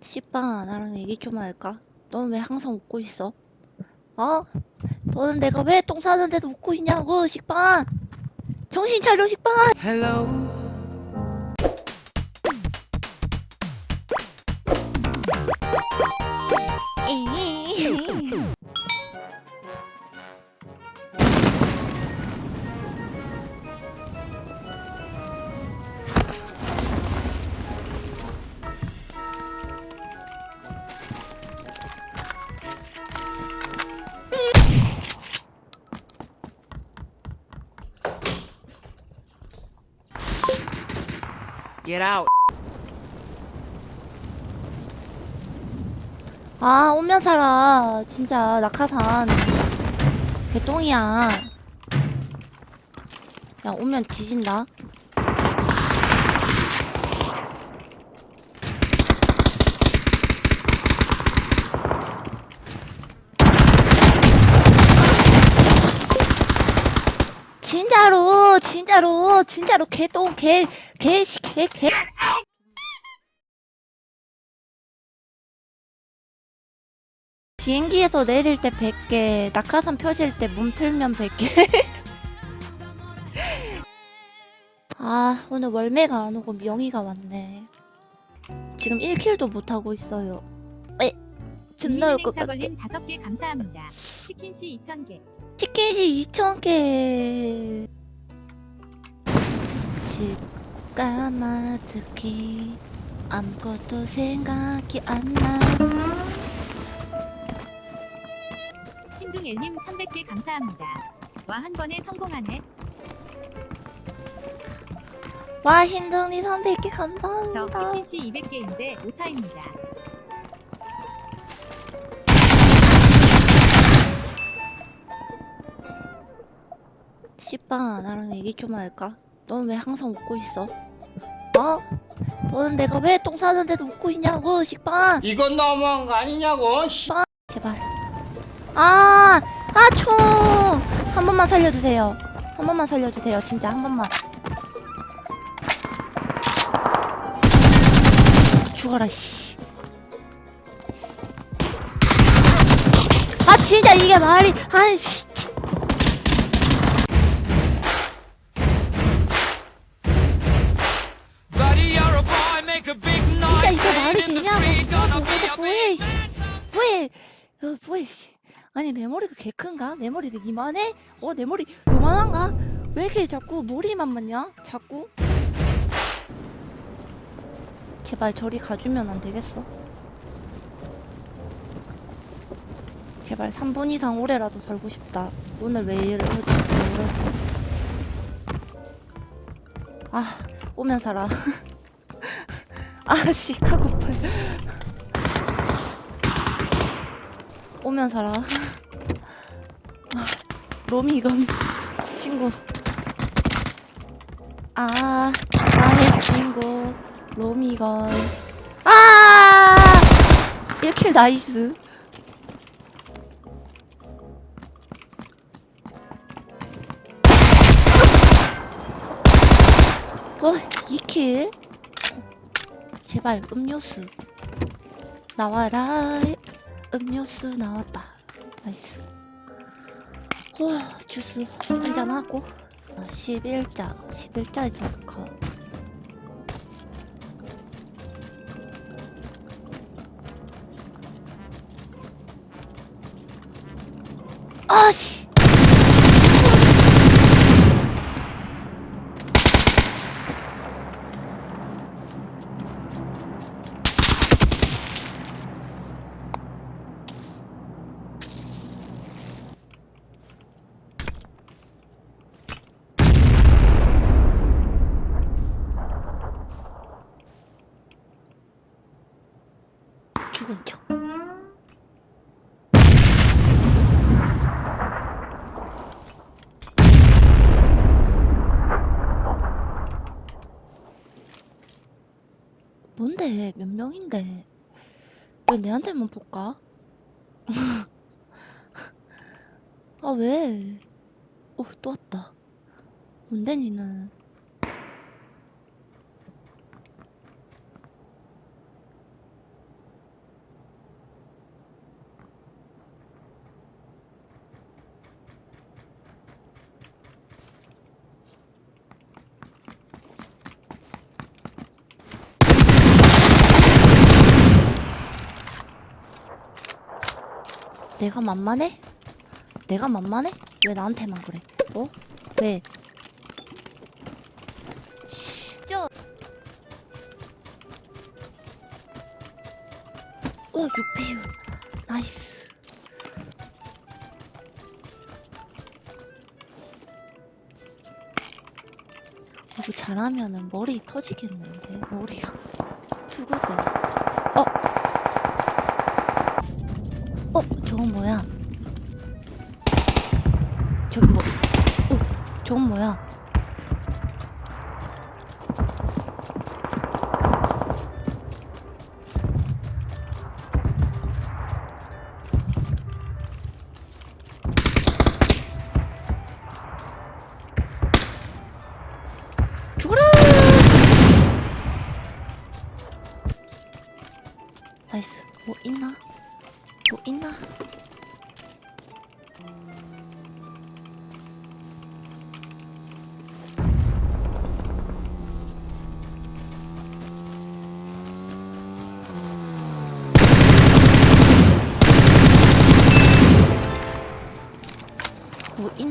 씨빵아 나랑 얘기 좀 할까? 넌 왜 항상 웃고 있어? 어? 너는 내가 왜 똥 싸는데도 웃고 있냐고 식빵아 정신 차려 식빵아 Hello. Get out. 아 오면 살아. 진짜 낙하산. 개똥이야. 야 오면 뒤진다 진짜로 진짜로 개똥 개개개개 비행기에서 내릴 때 100개, 낙하산 펴질 때 몸 틀면 100개. 아, 오늘 월매가 안 오고 명의가 왔네. 지금 1킬도 못하고 있어요. 에, 좀 나올 것 같아. 걸린 다섯 개 감사합니다. 치킨씨 2,000개. 치킨시 2,000개. 시까마득히 아무것도 생각이 안 나. 흰둥엘님 300개 감사합니다. 와 한 번에 성공하네. 와, 흰둥이 300개 저 감사합니다. 치킨씨 200개인데 오타입니다. 씨빵아 나랑 얘기 좀 할까? 넌왜 항상 웃고 있어? 어? 너는 내가 왜 똥 싸는데도 웃고 있냐고 식빵아 이건 너무한 거 아니냐고. 씨. 제발 아! 아 총! 한 번만 살려주세요 한 번만 살려주세요 진짜 한 번만 죽어라 씨. 아 진짜 이게 말이 아이씨 a 뭐해 씨. 뭐해 어, 뭐해 씨 아니 내 머리가 개 큰가? 내 머리가 이만해? 어 내 머리 요만한가? 왜 이렇게 자꾸 머리만 맞냐? 자꾸 제발 저리 가주면 안 되겠어? 제발 3분 이상 오래라도 살고 싶다 오늘 왜 이러, 왜 이러지 아 오면 살아 아씨 카고팔 오면 살아. 아, 로미건 친구. 아 나의 친구. 로미건. 아! 1킬 나이스. 어 2킬 제발 음료수. 나와라. 음료수 나왔다. 나이스. 와 주스 한잔하고. 어, 11자. 11자 있어서 가 아씨 죽은 척 뭔데 몇 명인데 왜 내한테만 볼까? 아 왜? 어 또 왔다 뭔데 니는 내가 만만해? 내가 만만해? 왜 나한테만 그래? 어? 왜? 씨, 저. 어, 6배율. 나이스. 이거 잘하면은 머리 터지겠는데 머리가 두구도 어? 어? 저건 뭐야? 저기 뭐 어? 저건 뭐야?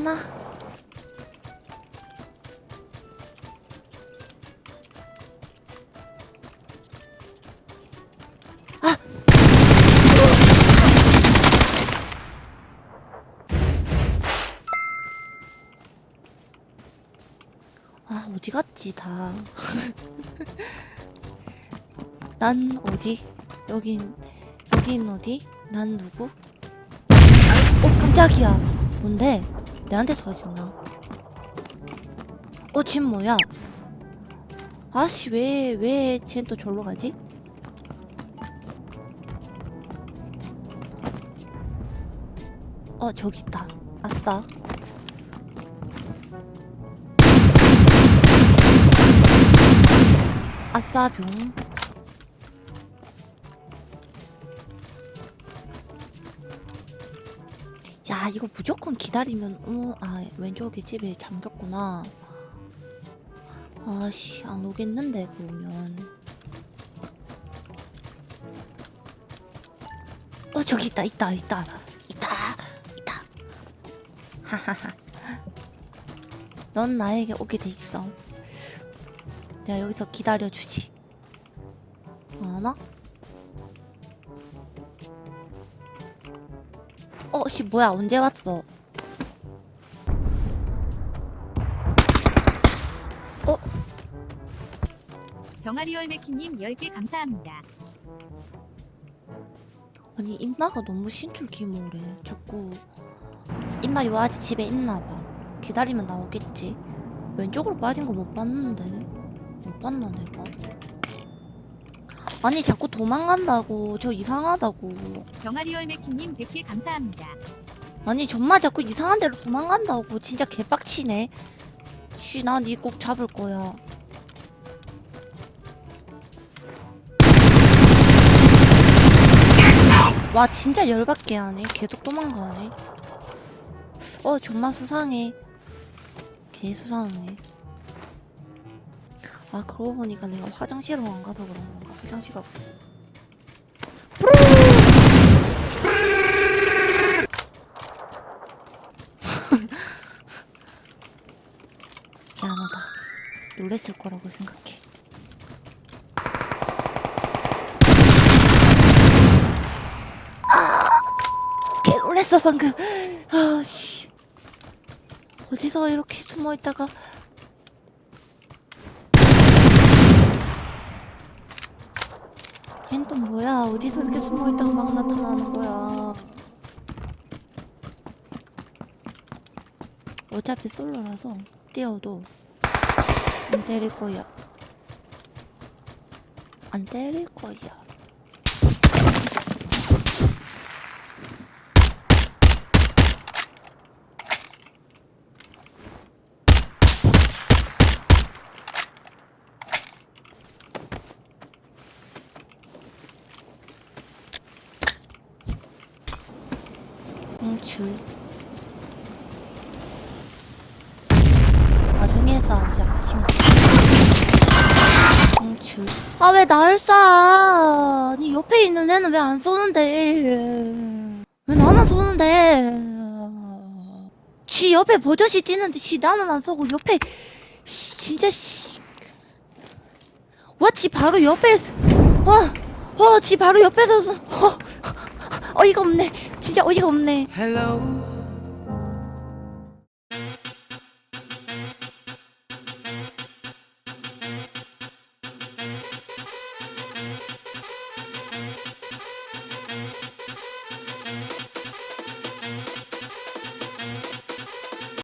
뭐 있나? 아 어디 갔지 다. 난 어디? 여긴 여긴 어디? 난 누구? 어 깜짝이야. 뭔데? 내한테 터졌나? 어, 진 뭐야? 아씨 왜왜쟨또 절로 가지? 어 저기 있다. 아싸. 아싸 병. 야 이거 무조건 기다리면 어아 왼쪽에 집에 잠겼구나. 아씨 안 오겠는데 그러면. 어 저기 있다 있다 있다 있다 있다. 하하하. 넌 나에게 오게 돼 있어. 내가 여기서 기다려주지. 안 와? 어, 씨, 뭐야, 언제 왔어? 병아리 얼메키님 10개 감사합니다. 아니, 임마가 너무 신출귀몰해. 자꾸. 임마 요 아직 집에 있나봐. 기다리면 나오겠지. 왼쪽으로 빠진 거 못 봤는데. 못 봤나, 내가? 아니, 자꾸 도망간다고. 저 이상하다고. 병아리 얼메키님 100개 감사합니다. 아니 정말 자꾸 이상한 데로 도망간다고. 진짜 개빡치네. 쉬나니꼭 잡을 거야. 와 진짜 열받게 하네. 계속 도망가네. 어 정말 수상해. 개 수상해 아 그러고 보니까 내가 화장실을 안 가서 그런 건가? 화 장실 가고 미안하다. 놀랬을 거라고 생각해. 아! 개 놀랬어 방금. 아 씨. 어디서 이렇게 숨어 있다가 또 뭐야? 어디서 이렇게 숨어 있다가 막 나타나는 거야? 어차피 솔로라서 뛰어도 안 때릴 거야. 안 때릴 거야. 둘. 나중에 싸우자, 친구. 공출. 아, 왜 나를 쏴? 니 옆에 있는 애는 왜 안 쏘는데? 왜 나만 쏘는데? 지 옆에 버젓이 뛰는데, 지 나는 안 쏘고, 옆에, 씨, 진짜, 씨. 와, 지 바로 옆에서, 와, 와, 지 바로 옆에서, 와. 어이가 없네. 진짜 어이가 없네. Hello.